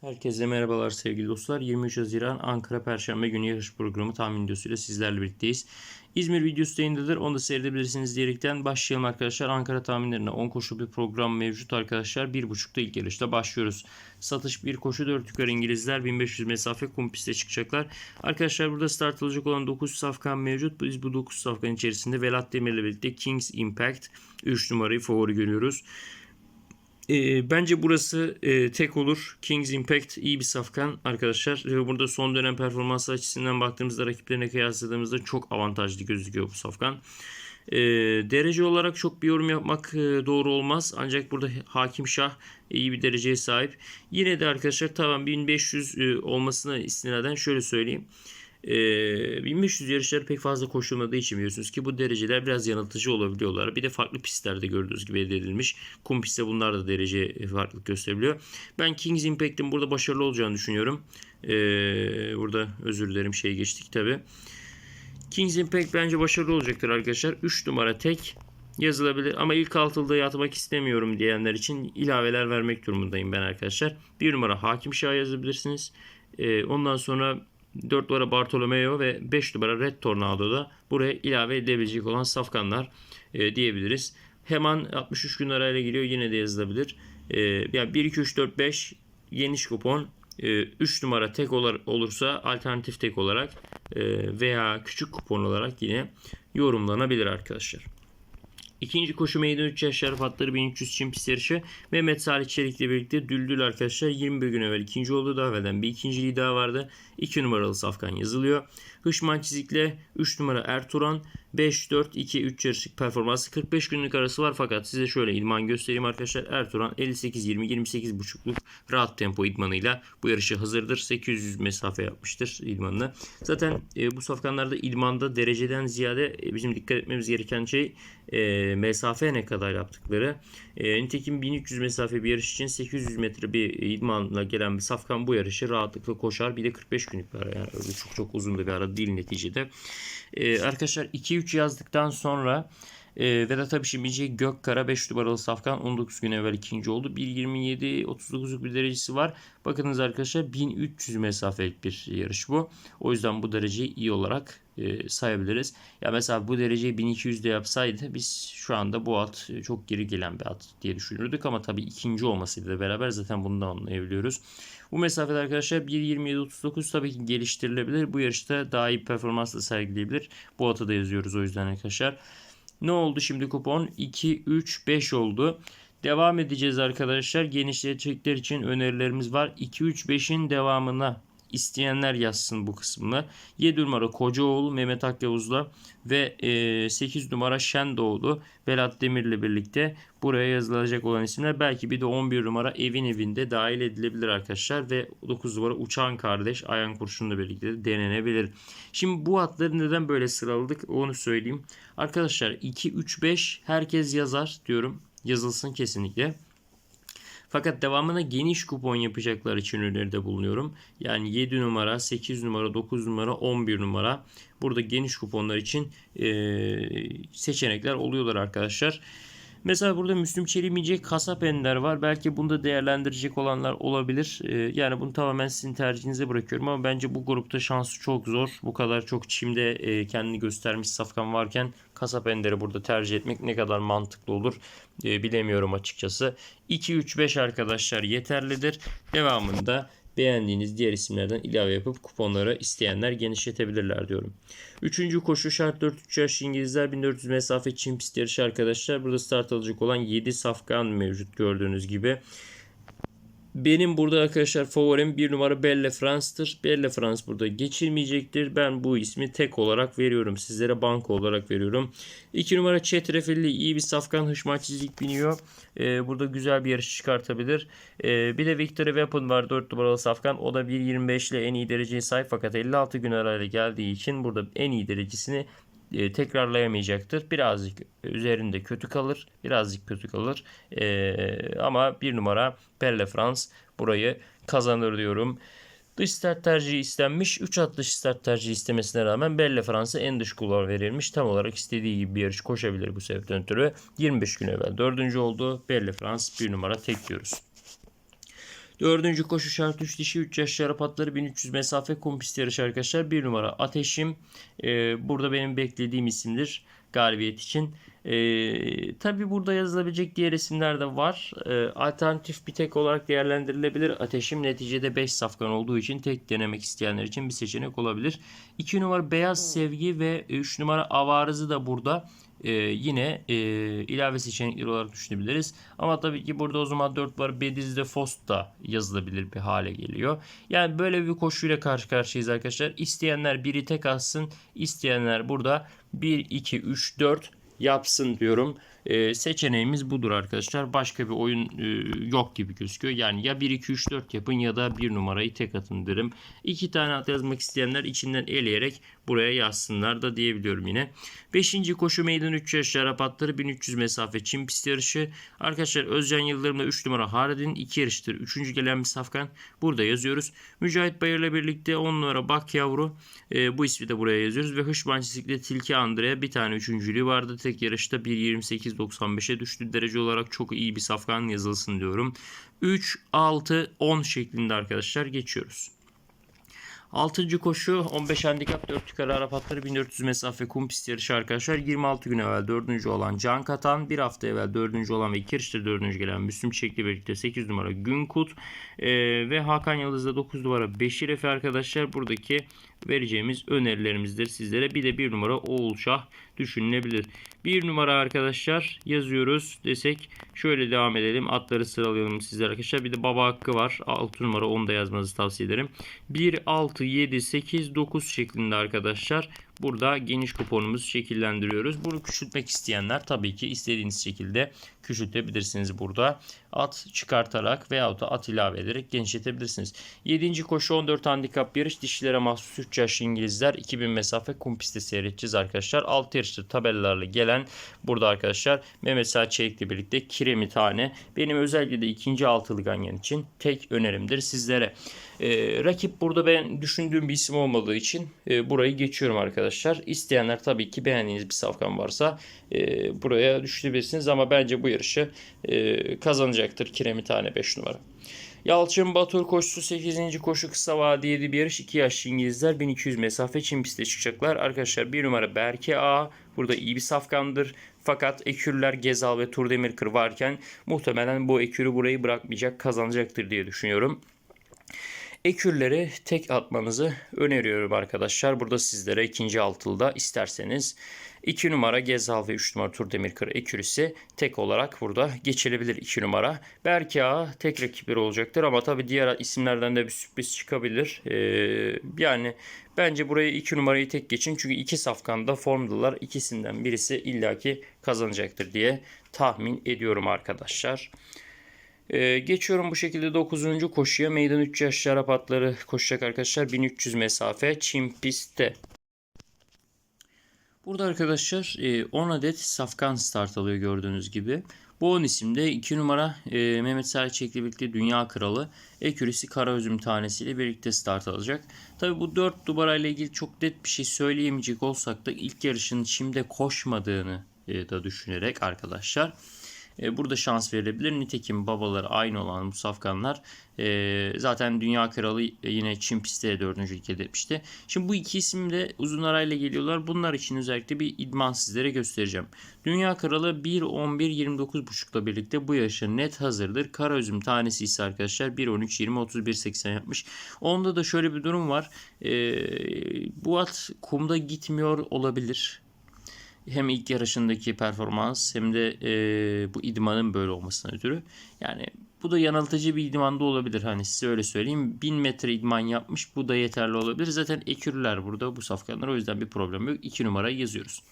Herkese merhabalar sevgili dostlar. 23 Haziran Ankara Perşembe günü yarış programı tahmin videosuyla sizlerle birlikteyiz. İzmir videosu yayındadır. Onu da seyredebilirsiniz diyerekten başlayalım arkadaşlar. Ankara tahminlerine 10 koşu bir program mevcut arkadaşlar. 1.5'da ilk yarışta başlıyoruz. Satış 1 koşu 4 yukarı İngilizler 1500 mesafe kum piste çıkacaklar. Arkadaşlar burada start alacak olan 9 safkan mevcut. Biz bu 9 safkan içerisinde Velat Demir ile birlikte Kings Impact 3 numarayı favori görüyoruz. E, bence burası e, tek olur. Kings Impact iyi bir safkan arkadaşlar. Ve burada son dönem performansı açısından baktığımızda rakiplerine kıyasladığımızda çok avantajlı gözüküyor bu safkan. E, derece olarak çok bir yorum yapmak e, doğru olmaz. Ancak burada Hakim Şah iyi bir dereceye sahip. Yine de arkadaşlar tamam 1500 e, olmasına istinaden şöyle söyleyeyim. E, 1500 yarışları pek fazla koşulmadığı için biliyorsunuz ki bu dereceler biraz yanıltıcı olabiliyorlar. Bir de farklı pistlerde gördüğünüz gibi elde edilmiş. Kum pistte bunlar da derece farklılık gösterebiliyor. Ben Kings Impact'in burada başarılı olacağını düşünüyorum. E, burada özür dilerim şey geçtik tabi. Kings Impact bence başarılı olacaktır arkadaşlar. 3 numara tek yazılabilir ama ilk altılıda yatmak istemiyorum diyenler için ilaveler vermek durumundayım ben arkadaşlar. 1 numara Hakim Şah yazabilirsiniz. E, ondan sonra 4 numara Bartolomeo ve 5 numara Red Tornado'da buraya ilave edebilecek olan safkanlar e, diyebiliriz. Hemen 63 gün arayla geliyor yine de yazılabilir. E, yani 1, 2, 3, 4, 5 geniş kupon. 3 e, numara tek olur, olursa alternatif tek olarak e, veya küçük kupon olarak yine yorumlanabilir arkadaşlar. İkinci koşu meydan 3 yaş şarap atları 1300 çim pist yarışı. Mehmet Salih Çelik'le birlikte Düldül arkadaşlar 21 gün evvel ikinci oldu. Daha evvelden bir ikinciliği daha vardı. 2 numaralı Safkan yazılıyor. Hışman Çizik'le 3 numara Ertuğran 5-4-2-3 yarışlık performansı 45 günlük arası var fakat size şöyle idman göstereyim arkadaşlar. Ertuğran 58-20-28.5'luk rahat tempo idmanıyla bu yarışı hazırdır. 800 mesafe yapmıştır idmanını. Zaten e, bu safkanlarda idmanda dereceden ziyade e, bizim dikkat etmemiz gereken şey e, mesafe ne kadar yaptıkları. E, nitekim 1300 mesafe bir yarış için 800 metre bir idmanla gelen bir safkan bu yarışı rahatlıkla koşar. Bir de 45 günlük bir ara yani çok çok uzun bir ara değil neticede. E, arkadaşlar 2-3 yazdıktan sonra e, Vedat Abişimici Gökkara 5 numaralı safkan 19 gün evvel ikinci oldu. 1.27 39'luk bir derecesi var. Bakınız arkadaşlar 1300 mesafelik bir yarış bu. O yüzden bu dereceyi iyi olarak e, sayabiliriz. Ya mesela bu dereceyi 1200'de yapsaydı biz şu anda bu at çok geri gelen bir at diye düşünürdük ama tabii ikinci olmasıyla beraber zaten bunu da anlayabiliyoruz. Bu mesafede arkadaşlar 1.27.39 tabii ki geliştirilebilir. Bu yarışta daha iyi performans da sergileyebilir. Bu atı da yazıyoruz o yüzden arkadaşlar. Ne oldu şimdi kupon? 2, 3, 5 oldu. Devam edeceğiz arkadaşlar. Genişletecekler için önerilerimiz var. 2, 3, 5'in devamına isteyenler yazsın bu kısmını. 7 numara Kocaoğlu Mehmet Akyavuz'la ve 8 numara Şendoğdu Berat Demir'le birlikte buraya yazılacak olan isimler. Belki bir de 11 numara evin evinde dahil edilebilir arkadaşlar ve 9 numara Uçan Kardeş Ayan Kurşun'la birlikte de denenebilir. Şimdi bu atları neden böyle sıraladık onu söyleyeyim. Arkadaşlar 2, 3, 5 herkes yazar diyorum. Yazılsın kesinlikle. Fakat devamına geniş kupon yapacaklar için öneride bulunuyorum. Yani 7 numara, 8 numara, 9 numara, 11 numara. Burada geniş kuponlar için e, seçenekler oluyorlar arkadaşlar. Mesela burada Müslüm Çelimeyecek kasap ender var. Belki bunu da değerlendirecek olanlar olabilir. Ee, yani bunu tamamen sizin tercihinize bırakıyorum ama bence bu grupta şansı çok zor. Bu kadar çok çimde e, kendini göstermiş safkan varken kasap enderi burada tercih etmek ne kadar mantıklı olur e, bilemiyorum açıkçası. 2-3-5 arkadaşlar yeterlidir. Devamında beğendiğiniz diğer isimlerden ilave yapıp kuponları isteyenler genişletebilirler diyorum. Üçüncü koşu şart 4-3 yaş İngilizler 1400 mesafe çim pist yarışı arkadaşlar. Burada start alacak olan 7 safkan mevcut gördüğünüz gibi. Benim burada arkadaşlar favorim bir numara Belle France'tır. Belle France burada geçilmeyecektir. Ben bu ismi tek olarak veriyorum. Sizlere banko olarak veriyorum. 2 numara Çetrefilli iyi bir safkan hışman çizik biniyor. Ee, burada güzel bir yarış çıkartabilir. Ee, bir de Victory Weapon var 4 numaralı safkan. O da 1.25 ile en iyi dereceye sahip fakat 56 gün arayla geldiği için burada en iyi derecesini e, tekrarlayamayacaktır. Birazcık üzerinde kötü kalır. Birazcık kötü kalır. E, ama bir numara Belle France burayı kazanır diyorum. Dış start tercihi istenmiş. 3 at dış start tercihi istemesine rağmen Belle Fransa en dış kulvar verilmiş. Tam olarak istediği gibi bir yarış koşabilir bu sebepten ötürü. 25 gün evvel 4. oldu. Belle France bir numara tek diyoruz. Dördüncü koşu şart 3 dişi 3 yaş şarap atları 1300 mesafe kum yarışı arkadaşlar. Bir numara Ateşim. Ee, burada benim beklediğim isimdir galibiyet için. Ee, Tabi burada yazılabilecek diğer isimler de var. Ee, alternatif bir tek olarak değerlendirilebilir. Ateşim neticede 5 safkan olduğu için tek denemek isteyenler için bir seçenek olabilir. 2 numara Beyaz Sevgi ve 3 numara Avarız'ı da burada e, yine e, ilave seçenekleri olarak düşünebiliriz. Ama tabii ki burada o zaman 4 var Bediz'de Fost da yazılabilir bir hale geliyor. Yani böyle bir koşuyla karşı karşıyayız arkadaşlar. İsteyenler biri tek alsın. isteyenler burada 1, 2, 3, 4 yapsın diyorum. Ee, seçeneğimiz budur arkadaşlar. Başka bir oyun e, yok gibi gözüküyor. Yani ya 1 2 3 4 yapın ya da bir numarayı tek atın derim. İki tane at yazmak isteyenler içinden eleyerek buraya yazsınlar da diyebiliyorum yine. Beşinci koşu meydan 3 yaş şarap atları 1300 mesafe çim pist yarışı. Arkadaşlar Özcan Yıldırım'la 3 numara Haridin 2 yarıştır. 3. gelen bir safkan burada yazıyoruz. Mücahit Bayır'la birlikte 10 numara Bak Yavru e, bu ismi de buraya yazıyoruz. Ve Çisik'te Tilki Andrea bir tane üçüncülüğü vardı. Tek yarışta 1.28.95'e düştü. Derece olarak çok iyi bir safkan yazılsın diyorum. 3, 6, 10 şeklinde arkadaşlar geçiyoruz. 6. koşu 15 handikap 4 yukarı Arap atları 1400 mesafe kum pist yarışı arkadaşlar. 26 gün evvel 4. olan Can Katan, bir hafta evvel 4. olan ve 2 yarıştır 4. gelen Müslüm Çiçek'le birlikte 8 numara Günkut ee, ve Hakan Yıldız'da 9 numara Beşir Efe arkadaşlar. Buradaki vereceğimiz önerilerimizdir sizlere. Bir de 1 numara Oğul Şah düşünülebilir. 1 numara arkadaşlar yazıyoruz desek şöyle devam edelim. Atları sıralayalım sizlere arkadaşlar. Bir de baba hakkı var. 6 numara onu da yazmanızı tavsiye ederim. 1, 6, 7, 8, 9 şeklinde arkadaşlar. Burada geniş kuponumuzu şekillendiriyoruz. Bunu küçültmek isteyenler tabii ki istediğiniz şekilde küçültebilirsiniz burada. At çıkartarak veyahut da at ilave ederek genişletebilirsiniz. 7. koşu 14 handikap yarış. Dişilere mahsus 3 yaşlı İngilizler 2000 mesafe kum pistte seyredeceğiz arkadaşlar. 6 yarıştır tabelalarla gelen burada arkadaşlar Mehmet Sağ Çelik'le birlikte kiremi tane. Benim özellikle de ikinci altılı ganyan için tek önerimdir sizlere. Ee, rakip burada ben düşündüğüm bir isim olmadığı için e, burayı geçiyorum arkadaşlar. İsteyenler tabii ki beğendiğiniz bir safkan varsa e, buraya düşürebilirsiniz ama bence bu yarışı e, kazanacaktır Kiremi tane 5 numara. Yalçın Batur koşusu 8. koşu kısa vadeli bir yarış. 2 yaşlı İngilizler 1200 mesafe Çin piste çıkacaklar. Arkadaşlar 1 numara Berke A. Burada iyi bir safkandır. Fakat ekürler Gezal ve Tur Demirkır varken muhtemelen bu ekürü burayı bırakmayacak kazanacaktır diye düşünüyorum. Ekürleri tek atmanızı öneriyorum arkadaşlar. Burada sizlere ikinci altılda isterseniz 2 numara Gezal ve 3 numara Tur Demirkır ekürisi tek olarak burada geçilebilir 2 numara. Belki A tek rakipleri olacaktır ama tabi diğer isimlerden de bir sürpriz çıkabilir. Ee, yani bence burayı 2 numarayı tek geçin çünkü iki safkanda formdalar. ikisinden birisi illaki kazanacaktır diye tahmin ediyorum arkadaşlar. Ee, geçiyorum bu şekilde 9. koşuya. Meydan 3 yaş şarap atları koşacak arkadaşlar. 1300 mesafe çim pistte. Burada arkadaşlar 10 e, adet safkan start alıyor gördüğünüz gibi. Bu 10 isimde 2 numara e, Mehmet Selçuk'la birlikte Dünya Kralı Ekürisi Karaözüm tanesiyle birlikte start alacak. Tabi bu 4 numarayla ilgili çok net bir şey söyleyemeyecek olsak da ilk yarışın çimde koşmadığını e, da düşünerek arkadaşlar e, burada şans verilebilir. Nitekim babaları aynı olan bu safkanlar e, zaten Dünya Kralı yine Çin pistte dördüncülük etmişti. Şimdi bu iki isim de uzun arayla geliyorlar. Bunlar için özellikle bir idman sizlere göstereceğim. Dünya Kralı 1.11.29.5'la birlikte bu yarışa net hazırdır. Kara üzüm tanesi ise arkadaşlar 1.13.20.31.80 yapmış. Onda da şöyle bir durum var. E, bu at kumda gitmiyor olabilir hem ilk yarışındaki performans hem de e, bu idmanın böyle olmasına ötürü. Yani bu da yanıltıcı bir idmanda olabilir. Hani size öyle söyleyeyim. 1000 metre idman yapmış. Bu da yeterli olabilir. Zaten ekürler burada bu safkanlar. O yüzden bir problem yok. 2 numarayı yazıyoruz.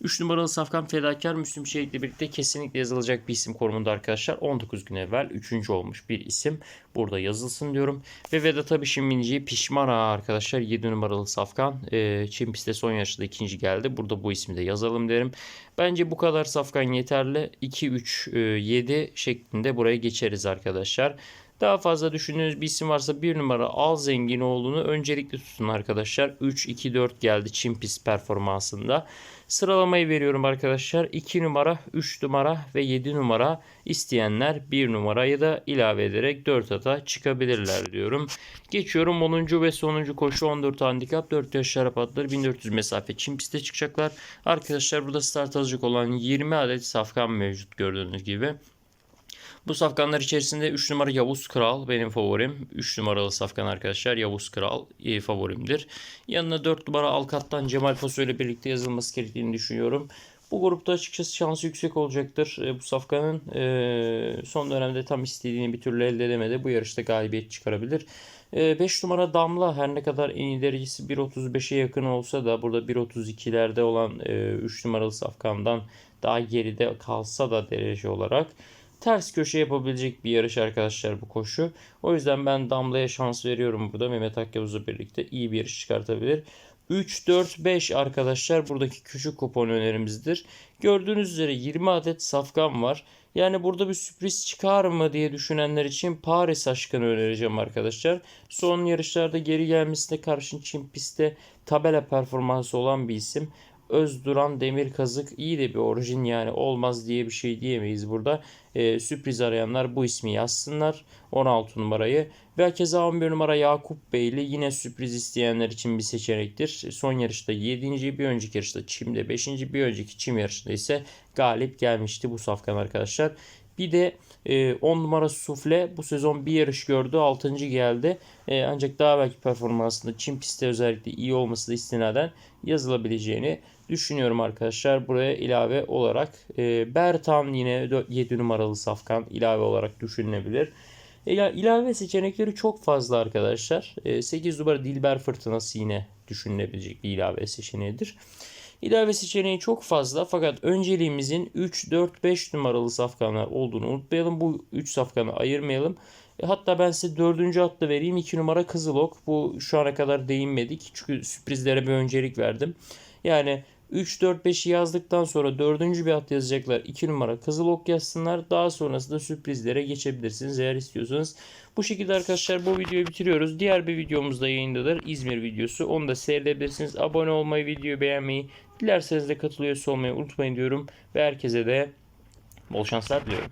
3 numaralı Safkan Fedakar Müslüm Şehit'le birlikte kesinlikle yazılacak bir isim konumunda arkadaşlar. 19 gün evvel 3. olmuş bir isim. Burada yazılsın diyorum. Ve Vedat Abiş'in bineceği Pişman Ağa arkadaşlar 7 numaralı Safkan. E, Çin pistte son yarışta ikinci geldi. Burada bu ismi de yazalım derim. Bence bu kadar Safkan yeterli. 2, 3, e, 7 şeklinde buraya geçeriz arkadaşlar. Daha fazla düşündüğünüz bir isim varsa bir numara Al Zenginoğlu'nu öncelikli tutun arkadaşlar. 3-2-4 geldi Çin pist performansında. Sıralamayı veriyorum arkadaşlar. 2 numara, 3 numara ve 7 numara isteyenler 1 numarayı da ilave ederek 4 ata çıkabilirler diyorum. Geçiyorum 10. ve sonuncu koşu 14 handikap 4 yaş şarap atları 1400 mesafe Çin piste çıkacaklar. Arkadaşlar burada start alacak olan 20 adet safkan mevcut gördüğünüz gibi. Bu safkanlar içerisinde 3 numara Yavuz Kral benim favorim. 3 numaralı safkan arkadaşlar Yavuz Kral e, favorimdir. Yanına 4 numara Alkat'tan Cemal Paso ile birlikte yazılması gerektiğini düşünüyorum. Bu grupta açıkçası şansı yüksek olacaktır. E, bu safkanın e, son dönemde tam istediğini bir türlü elde edemedi. Bu yarışta galibiyet çıkarabilir. 5 numara Damla her ne kadar en iyi derecesi 1.35'e yakın olsa da burada 1.32'lerde olan 3 numaralı safkandan daha geride kalsa da derece olarak ters köşe yapabilecek bir yarış arkadaşlar bu koşu. O yüzden ben Damla'ya şans veriyorum burada. Mehmet Akyavuz'la birlikte iyi bir yarış çıkartabilir. 3, 4, 5 arkadaşlar buradaki küçük kupon önerimizdir. Gördüğünüz üzere 20 adet safkan var. Yani burada bir sürpriz çıkar mı diye düşünenler için Paris aşkını önereceğim arkadaşlar. Son yarışlarda geri gelmesine karşın Çin pistte tabela performansı olan bir isim. Özduran Demir Kazık iyi de bir orijin yani olmaz diye bir şey diyemeyiz burada. Ee, sürpriz arayanlar bu ismi yazsınlar 16 numarayı. Ve keza 11 numara Yakup Beyli yine sürpriz isteyenler için bir seçenektir. Son yarışta 7. bir önceki yarışta Çim'de 5. bir önceki Çim yarışında ise galip gelmişti bu safkan arkadaşlar. Bir de 10 e, numara Sufle bu sezon bir yarış gördü. 6. geldi. E, ancak daha belki performansında Çin pistte özellikle iyi olması da istinaden yazılabileceğini düşünüyorum arkadaşlar. Buraya ilave olarak e, Bertan yine 7 numaralı safkan ilave olarak düşünülebilir. E, ilave seçenekleri çok fazla arkadaşlar. E, 8 numara Dilber Fırtınası yine düşünülebilecek bir ilave seçeneğidir. İlave seçeneği çok fazla fakat önceliğimizin 3, 4, 5 numaralı safkanlar olduğunu unutmayalım. Bu 3 safkanı ayırmayalım. E, hatta ben size 4. atla vereyim. 2 numara Kızılok. Bu şu ana kadar değinmedik. Çünkü sürprizlere bir öncelik verdim. Yani 3, 4, 5'i yazdıktan sonra 4. bir at yazacaklar. 2 numara Kızılok yazsınlar. Daha sonrasında sürprizlere geçebilirsiniz eğer istiyorsanız. Bu şekilde arkadaşlar bu videoyu bitiriyoruz. Diğer bir videomuz da yayındadır. İzmir videosu. Onu da seyredebilirsiniz. Abone olmayı, videoyu beğenmeyi, dilerseniz de katılıyor olmayı unutmayın diyorum. Ve herkese de bol şanslar diliyorum.